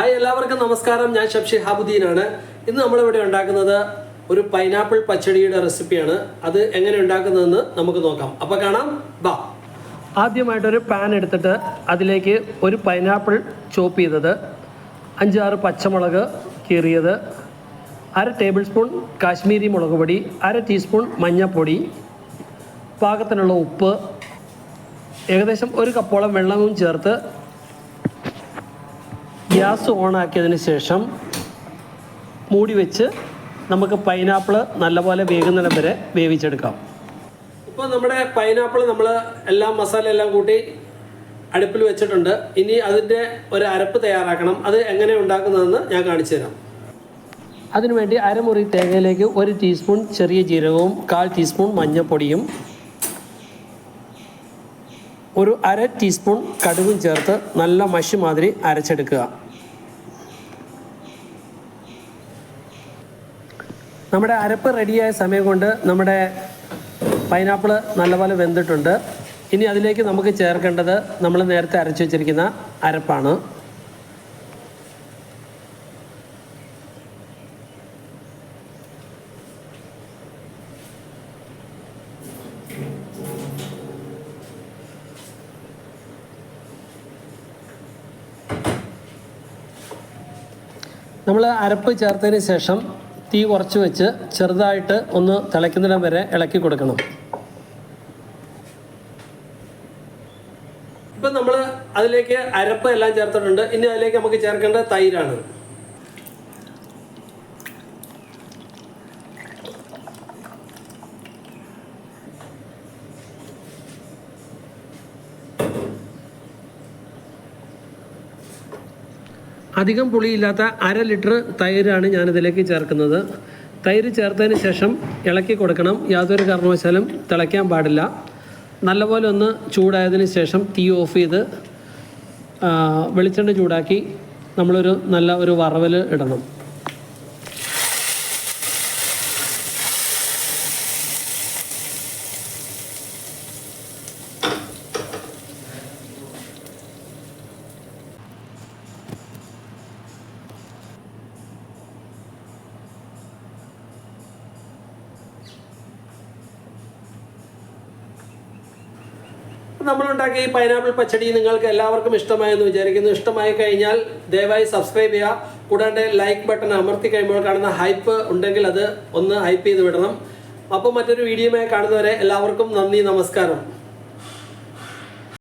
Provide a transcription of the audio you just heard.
Hi എല്ലാവർക്കും നമസ്കാരം. ഞാൻ ഷബ്ഷി ഹാബുദ്ദീനാണ്. ഇന്ന് നമ്മളിവിടെ ഉണ്ടാക്കുന്നത് ഒരു പൈനാപ്പിൾ പച്ചടിയുടെ റെസിപ്പിയാണ് അത് എങ്ങനെ ഉണ്ടാക്കുന്നതെന്ന് നമുക്ക് നോക്കാം. അപ്പോൾ കാണാം. ബാ ആദ്യമായിട്ടൊരു പാൻ എടുത്തിട്ട് അതിലേക്ക് ഒരു പൈനാപ്പിൾ ചോപ്പ് ചെയ്തത് അഞ്ചാറ് പച്ചമുളക് കീറിയത് അര ടേബിൾ സ്പൂൺ കാശ്മീരി മുളക് പൊടി അര ടീസ്പൂൺ മഞ്ഞൾപ്പൊടി പാകത്തിനുള്ള ഉപ്പ് ഏകദേശം ഒരു കപ്പോളം വെള്ളവും ചേർത്ത് ഗ്യാസ് ഓണാക്കിയതിന് ശേഷം മൂടി വെച്ച് നമുക്ക് പൈനാപ്പിൾ നല്ലപോലെ വേകുന്നിടം വരെ വേവിച്ചെടുക്കാം. ഇപ്പോൾ നമ്മുടെ പൈനാപ്പിൾ നമ്മൾ എല്ലാം മസാല എല്ലാം കൂട്ടി അടുപ്പിൽ വെച്ചിട്ടുണ്ട്. ഇനി അതിന്റെ ഒരു അരപ്പ് തയ്യാറാക്കണം. അത് എങ്ങനെ ഉണ്ടാക്കുന്നതെന്ന് ഞാൻ കാണിച്ചു തരാം. അതിനുവേണ്ടി അരമുറി തേങ്ങയിലേക്ക് ഒരു ടീസ്പൂൺ ചെറിയ ജീരകവും കാൽ ടീസ്പൂൺ മഞ്ഞൾപ്പൊടിയും ഒരു അര ടീസ്പൂൺ കടുകും ചേർത്ത് നല്ല മഷി മാതിരി അരച്ചെടുക്കുക. നമ്മുടെ അരപ്പ് റെഡിയായ സമയം കൊണ്ട് നമ്മുടെ പൈനാപ്പിൾ നല്ലപോലെ വെന്തിട്ടുണ്ട്. ഇനി അതിലേക്ക് നമുക്ക് ചേർക്കേണ്ടത് നമ്മൾ നേരത്തെ അരച്ചു വെച്ചിരിക്കുന്ന അരപ്പാണ്. നമ്മൾ അരപ്പ് ചേർത്തതിന് ശേഷം തീ കുറച്ച് വെച്ച് ചെറുതായിട്ട് ഒന്ന് തിളയ്ക്കുന്നിടം വരെ ഇളക്കി കൊടുക്കണം. ഇപ്പം നമ്മൾ അതിലേക്ക് അരപ്പ് എല്ലാം ചേർത്തിട്ടുണ്ട്. ഇനി അതിലേക്ക് നമുക്ക് ചേർക്കേണ്ട തൈരാണ്. അധികം പുളിയില്ലാത്ത അര ലിറ്റർ തൈരാണ് ഞാനിതിലേക്ക് ചേർക്കുന്നത്. തൈര് ചേർത്തതിന് ശേഷം ഇളക്കി കൊടുക്കണം. യാതൊരു കാരണവശാലും തിളയ്ക്കാൻ പാടില്ല. നല്ലപോലെ ഒന്ന് ചൂടായതിന് ശേഷം തീ ഓഫ് ചെയ്ത് വെളിച്ചെണ്ണ ചൂടാക്കി നമ്മളൊരു നല്ല ഒരു വറവൽ ഇടണം. നമ്മളുണ്ടാക്കിയ ഈ പൈനാപ്പിൾ പച്ചടി നിങ്ങൾക്ക് എല്ലാവർക്കും ഇഷ്ടമായെന്ന് വിചാരിക്കുന്നു. ഇഷ്ടമായി കഴിഞ്ഞാൽ ദയവായി സബ്സ്ക്രൈബ് ചെയ്യുക. കൂടാണ്ട് ലൈക്ക് ബട്ടൺ അമർത്തി കഴിയുമ്പോൾ കാണുന്ന ഹൈപ്പ് ഉണ്ടെങ്കിൽ അത് ഒന്ന് ഹൈപ്പ് ചെയ്ത് വിടണം. അപ്പോൾ മറ്റൊരു വീഡിയോയുമായി കാണുന്നവരെ എല്ലാവർക്കും നന്ദി നമസ്കാരം.